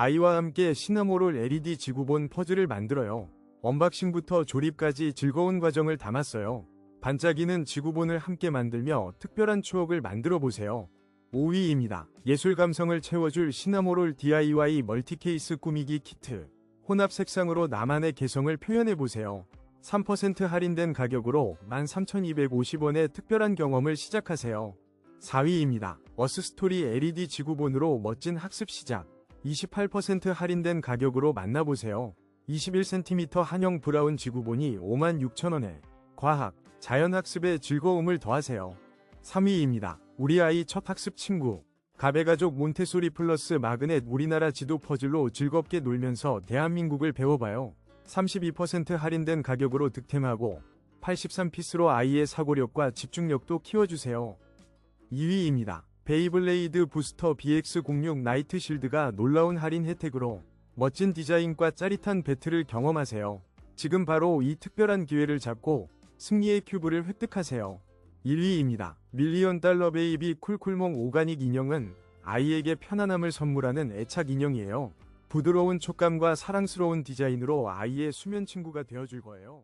아이와 함께 시나모롤 LED 지구본 퍼즐을 만들어요. 언박싱부터 조립까지 즐거운 과정을 담았어요. 반짝이는 지구본을 함께 만들며 특별한 추억을 만들어 보세요. 5위입니다. 예술 감성을 채워줄 시나모롤 DIY 멀티케이스 꾸미기 키트. 혼합 색상으로 나만의 개성을 표현해 보세요. 3% 할인된 가격으로 13,250원의 특별한 경험을 시작하세요. 4위입니다. 어스스토리 LED 지구본으로 멋진 학습 시작. 28% 할인된 가격으로 만나보세요. 21cm 한형 브라운 지구본이 56,000원에 과학, 자연학습의 즐거움을 더하세요. 3위입니다. 우리 아이 첫 학습 친구. 가베가족 몬테소리 플러스 마그넷 우리나라 지도 퍼즐로 즐겁게 놀면서 대한민국을 배워봐요. 32% 할인된 가격으로 득템하고 83피스로 아이의 사고력과 집중력도 키워주세요. 2위입니다. 베이블레이드 부스터 BX06 나이트 실드가 놀라운 할인 혜택으로 멋진 디자인과 짜릿한 배틀을 경험하세요. 지금 바로 이 특별한 기회를 잡고 승리의 큐브를 획득하세요. 1위입니다. 밀리언 달러 베이비 쿨쿨몽 오가닉 인형은 아이에게 편안함을 선물하는 애착 인형이에요. 부드러운 촉감과 사랑스러운 디자인으로 아이의 수면 친구가 되어줄 거예요.